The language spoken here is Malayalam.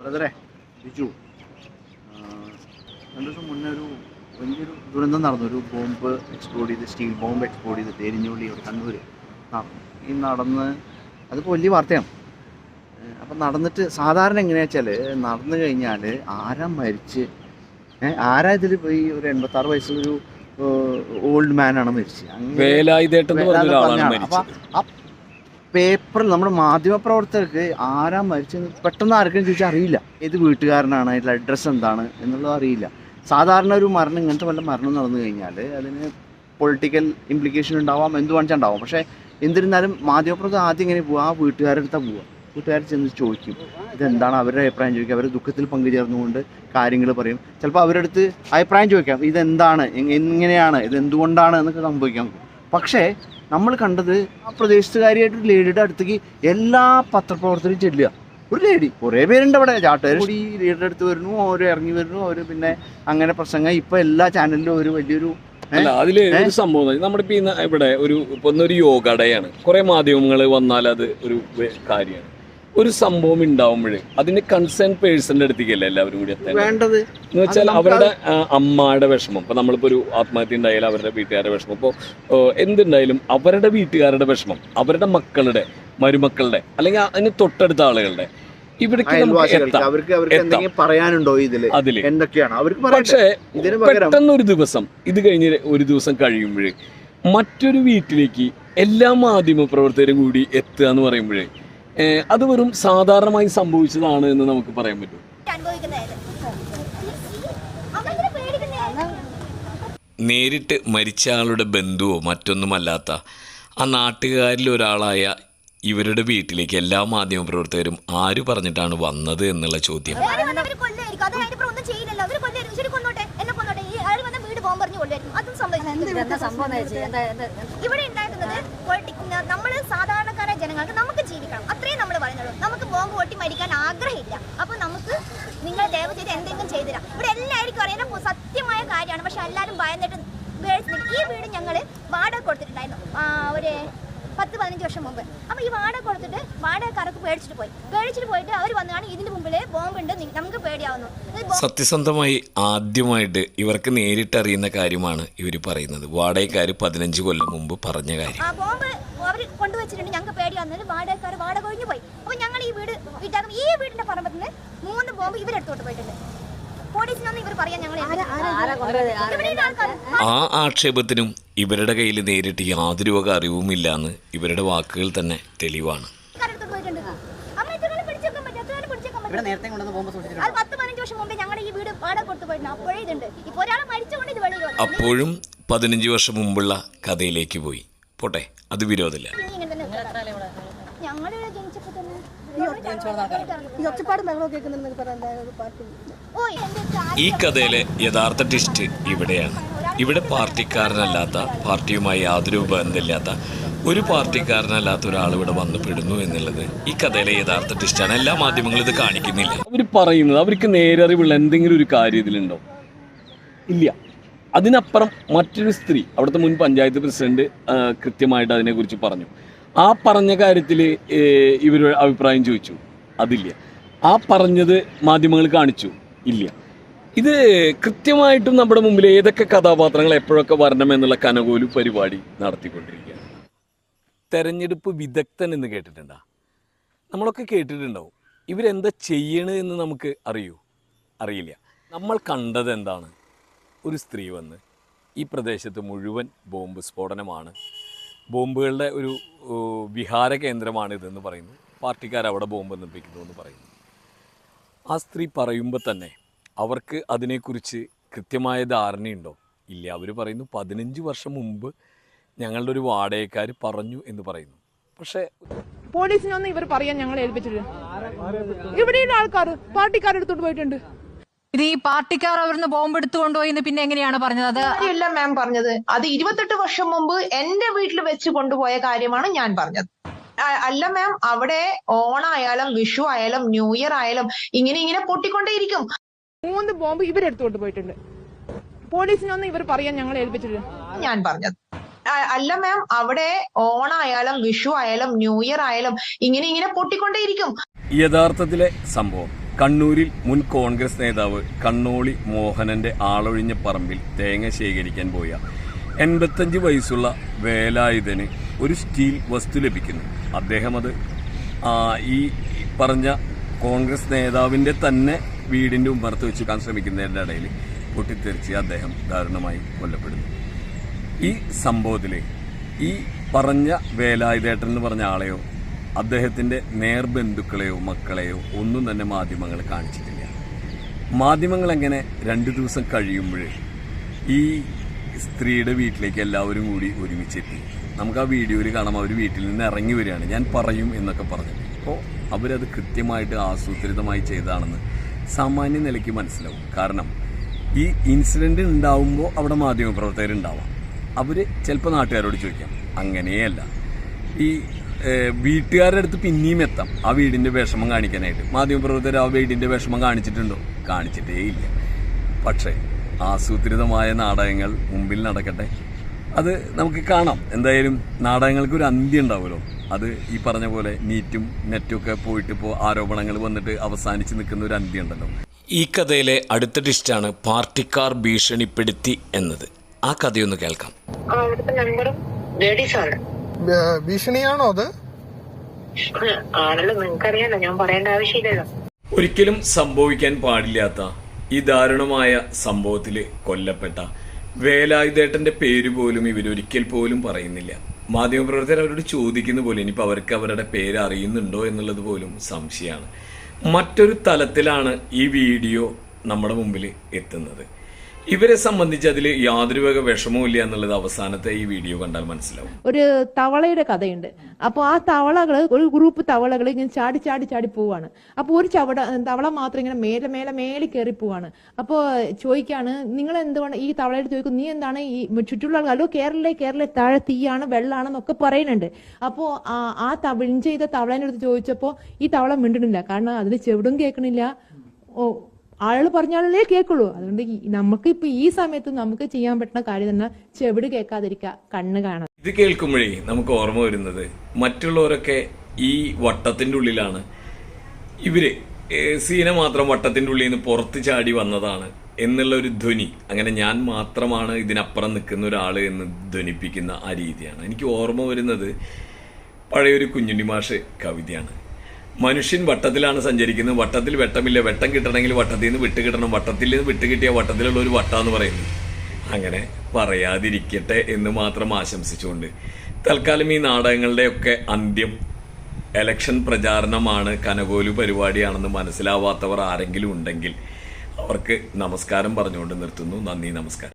ബ്രദറെ ബിജു രണ്ടു ദിവസം മുന്നേ ഒരു വലിയൊരു ദുരന്തം നടന്നു. ഒരു ബോംബ് എക്സ്പ്ലോഡ് ചെയ്ത് സ്റ്റീൽ ബോംബ് എക്സ്പ്ലോഡ് ചെയ്ത് തേരിഞ്ഞുള്ളി അവിടെ കണ്ണൂർ ഈ നടന്ന് അതിപ്പോൾ വലിയ വാർത്തയാണ്. അപ്പം നടന്നിട്ട് സാധാരണ എങ്ങനെയാ വെച്ചാൽ നടന്നു കഴിഞ്ഞാൽ ആരാ മരിച്ച് ആരാ ഇതിൽ ഈ ഒരു എൺപത്താറ് വയസ്സുള്ളൊരു ഓൾഡ് മാനാണ് മരിച്ചത്? അങ്ങനെ അപ്പം പേപ്പറിൽ നമ്മുടെ മാധ്യമപ്രവർത്തകർക്ക് ആരാ മരിച്ചെന്ന് പെട്ടെന്ന് ആർക്കും ചോദിച്ചാൽ അറിയില്ല. ഏത് വീട്ടുകാരനാണ് അതിന്റെ അഡ്രസ്സ് എന്താണ് എന്നുള്ളത് അറിയില്ല. സാധാരണ ഒരു മരണം ഇങ്ങനത്തെ വല്ല മരണം നടന്നു കഴിഞ്ഞാൽ അതിന് പൊളിറ്റിക്കൽ ഇംപ്ലിക്കേഷൻ ഉണ്ടാവാം എന്ത് വേണിച്ചാൽ ഉണ്ടാവാം. പക്ഷേ എന്നിരുന്നാലും മാധ്യമപ്രവർത്തകർ ആദ്യം ഇങ്ങനെ പോവുക ആ വീട്ടുകാരുടെ അടുത്താണ് പോവുക വീട്ടുകാർ ചെന്ന് ചോദിക്കും ഇതെന്താണ് അവരുടെ അഭിപ്രായം? ചോദിക്കുക അവർ ദുഃഖത്തിൽ പങ്കുചേർന്നുകൊണ്ട് കാര്യങ്ങൾ പറയും. ചിലപ്പോൾ അവരുടെ അടുത്ത് അഭിപ്രായം ചോദിക്കാം ഇതെന്താണ്? എങ്- എങ്ങനെയാണ്? ഇത് എന്തുകൊണ്ടാണ് എന്നൊക്കെ സംഭവിക്കാം. പക്ഷേ നമ്മൾ കണ്ടത് ആ പ്രദേശത്തുകാരിയായിട്ട് ഒരു ലേഡിയുടെ അടുത്തേക്ക് എല്ലാ പത്രപ്രവർത്തകരും ചെല്ലുക. ഒരു ലേഡി. കുറേ പേരുണ്ട് അവിടെ. ചാട്ടുകാർ കൂടി ഈ ലേഡിയുടെ അടുത്ത് വരുന്നു അവർ ഇറങ്ങി വരുന്നു അവർ പിന്നെ അങ്ങനെ പ്രസംഗം. ഇപ്പൊ എല്ലാ ചാനലിലും ഒരു വലിയൊരു അല്ല അതിൽ ഒരു സംഭവം നമ്മളിപ്പോ വെച്ചാൽ നമ്മുടെ ഇപ്പൊ ഇവിടെ ഒരു ഇപ്പൊ ഒന്നൊരു യോഗ ഡേ ആണ്. കുറെ മാധ്യമങ്ങൾ വന്നാൽ അത് ഒരു കാര്യമാണ്. ഒരു സംഭവം ഉണ്ടാവുമ്പോൾ അതിന് കൺസേൺ പേഴ്സന്റെ അടുത്തേക്കല്ലേ എല്ലാവരും കൂടി വേണ്ടത്. എന്ന് വെച്ചാൽ അവരുടെ അമ്മയുടെ വിഷമം. ഇപ്പൊ നമ്മളിപ്പോ ഒരു ആത്മഹത്യ ഉണ്ടായാലും അവരുടെ വീട്ടുകാരുടെ വിഷമം. ഇപ്പോൾ എന്തുണ്ടായാലും അവരുടെ വീട്ടുകാരുടെ വിഷമം അവരുടെ മക്കളുടെ മരുമക്കളുടെ അല്ലെങ്കിൽ അതിന് തൊട്ടടുത്ത ആളുകളുടെ. ഇവിടേക്ക് അവർക്ക് അവർക്ക് എന്തെങ്കിലും പറയാനുണ്ടോ ഇതിൽ? എന്തൊക്കെയാണ്? അവർക്ക് പക്ഷേ പെട്ടെന്ന് ഒരു ദിവസം ഇത് കഴിഞ്ഞ് ഒരു ദിവസം കഴിയുമ്പോൾ മറ്റൊരു വീട്ടിലേക്ക് എല്ലാ മാധ്യമ പ്രവർത്തകരും കൂടി എത്തുക എന്ന് പറയുമ്പോഴേ അത് വെറും സാധാരണമായി സംഭവിച്ചതാണ് എന്ന് നമുക്ക് പറയാൻ പറ്റും. നേരിട്ട് മരിച്ച ആളുടെ ബന്ധുവോ മറ്റൊന്നുമല്ലാത്ത ആ നാട്ടുകാരിൽ ഒരാളായ ഇവരുടെ വീട്ടിലേക്ക് എല്ലാ മാധ്യമപ്രവർത്തകരും ആര് പറഞ്ഞിട്ടാണ് വന്നത് എന്നുള്ള ചോദ്യം. വേറെ പോകാൻ പറഞ്ഞു കൊല്ലായിരിക്കും അതും സംഭവിച്ചു ഇവിടെ ഉണ്ടാക്കുന്നത് പൊളിറ്റിക് നമ്മൾ സാധാരണക്കാരായ ജനങ്ങൾക്ക് നമുക്ക് ജീവിക്കണം. അത്രയും നമ്മൾ പറയുന്നുള്ളൂ. നമുക്ക് ബോംബ് പൊട്ടി മരിക്കാൻ ആഗ്രഹമില്ല. അപ്പൊ നമുക്ക് നിങ്ങൾ ദയവ് ചെയ്ത് എന്തെങ്കിലും ചെയ്തുതരാം. ഇവിടെ എല്ലാവർക്കും അറിയുന്ന സത്യമായ കാര്യമാണ്. പക്ഷെ എല്ലാവരും ഭയന്നിട്ട്. ഈ വീട് ഞങ്ങൾ വാടക കൊടുത്തിട്ടുണ്ടായിരുന്നു. ഒരു പത്ത് പതിനഞ്ച് വർഷം മുമ്പ്. അപ്പൊ ഈ വാടക കൊടുത്തിട്ട് വാടകക്കാരൊക്കെ പേടിച്ചിട്ട് പോയി. പേടിച്ചിട്ട് പോയിട്ട് അവർ വന്നാണ് ഇതിന്റെ മുമ്പിൽ ബോംബ് ഉണ്ട് നമുക്ക് പേടിയാവുന്നു. സത്യസന്ധമായി ആദ്യമായിട്ട് ഇവർക്ക് നേരിട്ട് അറിയുന്ന കാര്യമാണ് ഇവർ പറയുന്നത്. വാടകക്കാർ പതിനഞ്ച് കൊല്ലം മുമ്പ് പറഞ്ഞ കാര്യം. ആ ബോംബ് അവർ കൊണ്ടുവച്ചിട്ടുണ്ട്. ഞങ്ങൾക്ക് പേടിയാവുന്നത് വാടകക്കാർ വാടക ഒഴിഞ്ഞു പോയി. അപ്പോൾ ഞങ്ങൾ ഈ വീട് വീട്ടാക്കും ഈ വീടിന്റെ പറമ്പത്തിൽ നിന്ന് മൂന്ന് ബോംബ് ഇവരെടുത്തോട്ട് പോയിട്ടുണ്ട്. പോലീസിനൊന്നും ഇവർ പറയാൻ ഞങ്ങൾ ആ ആക്ഷേപത്തിനും ഇവരുടെ കയ്യിൽ നേരിട്ട് യാതൊരു വക അറിവുമില്ലാന്ന് ഇവരുടെ വാക്കുകൾ തന്നെ തെളിവാണ്. ആൾക്കാരെടുത്തോട്ട് അമ്മ എത്ര പിടിച്ചേക്കാൻ പറ്റും എത്ര കാലം പിടിച്ചേക്കാൻ പറ്റും നേരത്തെ കൊണ്ടുവന്ന് ബോംബ് സൂക്ഷിച്ചിട്ടുണ്ട്. അപ്പോഴേ പതിനഞ്ച് വർഷം മുമ്പുള്ള കഥയിലേക്ക് പോയി. പോട്ടെ അത് വിരോധമില്ല. ഓ ഈ കഥയിലെ യഥാർത്ഥ ടിസ്റ്റ് ഇവിടെയാണ്. ഇവിടെ പാർട്ടിക്കാരനല്ലാത്ത പാർട്ടിയുമായി യാതൊരു ബന്ധമില്ലാത്ത ഒരു പാർട്ടിക്കാരനല്ലാത്ത ഒരാൾ ഇവിടെ വന്നു പെടുന്നു എന്നുള്ളത് ഈ കഥയിലെ യഥാർത്ഥ ട്വിസ്റ്റാണ്. എല്ലാ മാധ്യമങ്ങളും ഇത് കാണിക്കുന്നില്ല. അവർ പറയുന്നത് അവർക്ക് നേരെ നേരറിവുള്ള എന്തെങ്കിലും ഒരു കാര്യം ഇതിലുണ്ടോ? ഇല്ല. അതിനപ്പുറം മറ്റൊരു സ്ത്രീ അവിടുത്തെ മുൻ പഞ്ചായത്ത് പ്രസിഡന്റ് കൃത്യമായിട്ട് അതിനെക്കുറിച്ച് പറഞ്ഞു. ആ പറഞ്ഞ കാര്യത്തിൽ ഇവർ അഭിപ്രായം ചോദിച്ചു. അതില്ല. ആ പറഞ്ഞത് മാധ്യമങ്ങൾ കാണിച്ചു. ഇല്ല. ഇത് കൃത്യമായിട്ടും നമ്മുടെ മുമ്പിൽ ഏതൊക്കെ കഥാപാത്രങ്ങൾ എപ്പോഴൊക്കെ വരണം എന്നുള്ള കനകോലു പരിപാടി നടത്തിക്കൊണ്ടിരിക്കുകയാണ്. തെരഞ്ഞെടുപ്പ് വിദഗ്ധൻ എന്ന് കേട്ടിട്ടുണ്ടോ? നമ്മളൊക്കെ കേട്ടിട്ടുണ്ടാവും. ഇവരെന്താ ചെയ്യണത് എന്ന് നമുക്ക് അറിയൂ? അറിയില്ല. നമ്മൾ കണ്ടത് എന്താണ്? ഒരു സ്ത്രീ വന്ന് ഈ പ്രദേശത്ത് മുഴുവൻ ബോംബ് സ്ഫോടനമാണ്. ബോംബുകളുടെ ഒരു വിഹാര കേന്ദ്രമാണ് ഇതെന്ന് പറയുന്നു. പാർട്ടിക്കാർ അവിടെ ബോംബ് നിർമ്മിക്കുന്നു എന്ന് പറയുന്നു. ആ സ്ത്രീ പറയുമ്പോൾ തന്നെ അവർക്ക് അതിനെക്കുറിച്ച് കൃത്യമായ ധാരണയുണ്ടോ? ഇല്ല. അവർ പറയുന്നു പതിനഞ്ച് വർഷം മുമ്പ് ഞങ്ങളുടെ ഒരു വാടകക്കാർ പറഞ്ഞു എന്ന് പറയുന്നു. പക്ഷേ പോലീസിനൊന്നും ഇവർ പറയാൻ ഞങ്ങൾ ഏൽപ്പിച്ചിട്ട് ഇവിടെയുള്ള ആൾക്കാർ പാർട്ടിക്കാർ എടുത്തോണ്ട് പോയിട്ടുണ്ട്. ഇത് ഈ പാർട്ടിക്കാർ അവിടുന്ന് ബോംബ് എടുത്തു കൊണ്ടുപോയി എന്ന് പിന്നെ എങ്ങനെയാണ് പറഞ്ഞത്? അത് അല്ല മാം പറഞ്ഞത്. അത് ഇരുപത്തെട്ട് വർഷം മുമ്പ് എന്റെ വീട്ടിൽ വെച്ച് കൊണ്ടുപോയ കാര്യമാണ് ഞാൻ പറഞ്ഞത്. അല്ല മാം അവിടെ ഓണായാലും വിഷു ആയാലും ന്യൂ ഇയർ ആയാലും ഇങ്ങനെ ഇങ്ങനെ പൊട്ടിക്കൊണ്ടേയിരിക്കും. മൂന്ന് ബോംബ് ഇവരെടുത്തോണ്ട് പോയിട്ടുണ്ട് പോലീസിനൊന്നും ഇവർ പറയാൻ ഞങ്ങൾ ഏൽപ്പിച്ചിട്ട് ഞാൻ പറഞ്ഞത്. അല്ല മാം അവിടെ ഓണായാലും വിഷു ആയാലും ന്യൂ ഇയർ ആയാലും ഇങ്ങനെ ഇങ്ങനെ പൊട്ടിക്കൊണ്ടേയിരിക്കും. യഥാർത്ഥത്തിലെ സംഭവം കണ്ണൂരിൽ മുൻ കോൺഗ്രസ് നേതാവ് കണ്ണോളി മോഹനന്റെ ആളൊഴിഞ്ഞ പറമ്പിൽ തേങ്ങ ശേഖരിക്കാൻ പോയ എൺപത്തഞ്ച് വയസ്സുള്ള വേലായുധന് ഒരു സ്റ്റീൽ വസ്തു ലഭിക്കുന്നു. അദ്ദേഹം അത് ഈ പറഞ്ഞ കോൺഗ്രസ് നേതാവിന്റെ തന്നെ വീടിന്റെ ഉമ്മറത്ത് വെച്ച് ശ്രമിക്കുന്നതിന്റെ ഇടയിൽ പൊട്ടിത്തെറിച്ച് അദ്ദേഹം ദാരുണമായി കൊല്ലപ്പെടുന്നു. ഈ സംഭവത്തിൽ ഈ പറഞ്ഞ വേലായുധേട്ടൻ എന്ന് പറഞ്ഞ ആളെയോ അദ്ദേഹത്തിന്റെ നേർബന്ധുക്കളെയോ മക്കളെയോ ഒന്നും തന്നെ മാധ്യമങ്ങൾ കാണിച്ചിട്ടില്ല. മാധ്യമങ്ങൾ എങ്ങനെ രണ്ട് ദിവസം കഴിയുമ്പോൾ ഈ സ്ത്രീയുടെ വീട്ടിലേക്ക് എല്ലാവരും കൂടി ഒരുമിച്ചെത്തി. നമുക്ക് ആ വീഡിയോയിൽ കാണാം അവർ വീട്ടിൽ നിന്ന് ഇറങ്ങി വരികയാണ്. ഞാൻ പറയും എന്നൊക്കെ പറഞ്ഞു അപ്പോൾ അവരത് കൃത്യമായിട്ട് ആസൂത്രിതമായി ചെയ്തതാണെന്ന് സാമാന്യ നിലയ്ക്ക് മനസ്സിലാവും. കാരണം ഈ ഇൻസിഡന്റ് ഉണ്ടാവുമ്പോൾ അവിടെ മാധ്യമപ്രവർത്തകരുണ്ടാവാം. അവർ ചിലപ്പോൾ നാട്ടുകാരോട് ചോദിക്കാം. അങ്ങനെയല്ല. ഈ വീട്ടുകാരുടെ അടുത്ത് പിന്നെയും എത്താം. ആ വീടിന്റെ വിഷമം കാണിക്കാനായിട്ട്. മാധ്യമപ്രവർത്തകർ ആ വീടിന്റെ വിഷമം കാണിച്ചിട്ടുണ്ടോ? കാണിച്ചിട്ടേ ഇല്ല പക്ഷേ ആസൂത്രിതമായ നാടകങ്ങൾ മുമ്പിൽ നടക്കട്ടെ. അത് നമുക്ക് കാണാം. എന്തായാലും നാടകങ്ങൾക്ക് ഒരു അന്ത്യം ഉണ്ടാവുമല്ലോ അത് ഈ പറഞ്ഞ പോലെ നീറ്റും നെറ്റും ഒക്കെ പോയിട്ട് ഇപ്പോൾ ആരോപണങ്ങൾ വന്നിട്ട് അവസാനിച്ച് നിൽക്കുന്ന ഒരു അന്ത്യം ഉണ്ടല്ലോ ഈ കഥയിലെ അടുത്ത ടിസ്റ്റാണ് പാർട്ടിക്കാർ ഭീഷണിപ്പെടുത്തി എന്നത്. ആ കഥയൊന്ന് കേൾക്കാം. ഭീഷണിയാണോ അത്? ആണല്ലോ. നിങ്ങൾക്കറിയാലോ ഞാൻ പറയേണ്ട ആവശ്യമില്ലല്ലോ. ഒരിക്കലും സംഭവിക്കാൻ പാടില്ലാത്ത ഈ ദാരുണമായ സംഭവത്തിൽ കൊല്ലപ്പെട്ട വേലായുധേട്ടന്റെ പേര് പോലും ഇവരൊരിക്കൽ പോലും പറയുന്നില്ല. മാധ്യമപ്രവർത്തകർ അവരോട് ചോദിക്കുന്ന പോലെ ഇനിയിപ്പോൾ അവർക്ക് അവരുടെ പേര് അറിയുന്നുണ്ടോ എന്നുള്ളത് പോലും സംശയമാണ്. മറ്റൊരു തലത്തിലാണ് ഈ വീഡിയോ നമ്മുടെ മുമ്പിൽ എത്തുന്നത്. ഇവരെ സംബന്ധിച്ച് അതിൽ യാതൊരു വക വിഷമവും ഇല്ല എന്നുള്ളത് അവസാനത്തെ ഈ വീഡിയോ കണ്ടാൽ മനസ്സിലാവും. ഒരു തവളയുടെ കഥയുണ്ട്. അപ്പോൾ ആ തവളകൾ ഒരു ഗ്രൂപ്പ് തവളകൾ ഇങ്ങനെ ചാടി ചാടി ചാടി പോവാണ്. അപ്പോൾ ഒരു ചവട തവള മാത്രം ഇങ്ങനെ മേലെ മേലെ മേലെ കയറി പോവാണ്. അപ്പോൾ ചോദിക്കാണ് നിങ്ങൾ എന്തുകൊണ്ട് ഈ തവളയുടെ ചോദിക്കും നീ എന്താണ് ഈ ചുറ്റുള്ള ആൾക്കാർ "അല്ലോ, കേരളേ കേരള താഴെ തീയാണ് വെള്ളമാണെന്നൊക്കെ പറയുന്നുണ്ട്. അപ്പോൾ ആ ത വിൻ ചെയ്ത തവളേന്റെ അടുത്ത് ചോദിച്ചപ്പോൾ ഈ തവള മിണ്ടുന്നില്ല. കാരണം അതിന് ചെവിടും കേൾക്കണില്ല. ഓ ആളുകൾ പറഞ്ഞാലേ കേൾക്കുള്ളൂ അതുകൊണ്ട് നമുക്ക് ഇപ്പൊ ഈ സമയത്ത് നമുക്ക് ചെയ്യാൻ പറ്റുന്ന കാര്യം തന്നെ ചെവിട് കേൾക്കാതിരിക്കുക കണ്ണ് കാണാം ഇത് കേൾക്കുമ്പോഴേ നമുക്ക് ഓർമ്മ വരുന്നത് മറ്റുള്ളവരൊക്കെ ഈ വട്ടത്തിന്റെ ഉള്ളിലാണ്. ഇവർ സീന മാത്രം വട്ടത്തിന്റെ ഉള്ളിൽ നിന്ന് പുറത്ത് ചാടി വന്നതാണ് എന്നുള്ള ഒരു ധ്വനി. അങ്ങനെ ഞാൻ മാത്രമാണ് ഇതിനപ്പുറം നിൽക്കുന്ന ഒരാൾ എന്ന് ധ്വനിപ്പിക്കുന്ന ആ രീതിയാണ്. എനിക്ക് ഓർമ്മ വരുന്നത് പഴയൊരു കുഞ്ഞുണ്ണി മാഷ് കവിതയാണ്. മനുഷ്യൻ വട്ടത്തിലാണ് സഞ്ചരിക്കുന്നത്. വട്ടത്തിൽ വെട്ടമില്ല. വെട്ടം കിട്ടണമെങ്കിൽ വട്ടത്തിൽ നിന്ന് വിട്ട് കിട്ടണം. വട്ടത്തിൽ നിന്ന് വിട്ട് കിട്ടിയ വട്ടത്തിലുള്ള ഒരു വട്ടാന്ന് പറയുന്നു. അങ്ങനെ പറയാതിരിക്കട്ടെ എന്ന് മാത്രം ആശംസിച്ചുകൊണ്ട്. തൽക്കാലം ഈ നാടകങ്ങളുടെയൊക്കെ അന്ത്യം എലക്ഷൻ പ്രചാരണമാണ് കനകോലു പരിപാടിയാണെന്ന് മനസ്സിലാവാത്തവർ ആരെങ്കിലും ഉണ്ടെങ്കിൽ അവർക്ക് നമസ്കാരം പറഞ്ഞുകൊണ്ട് നിർത്തുന്നു. നന്ദി നമസ്കാരം.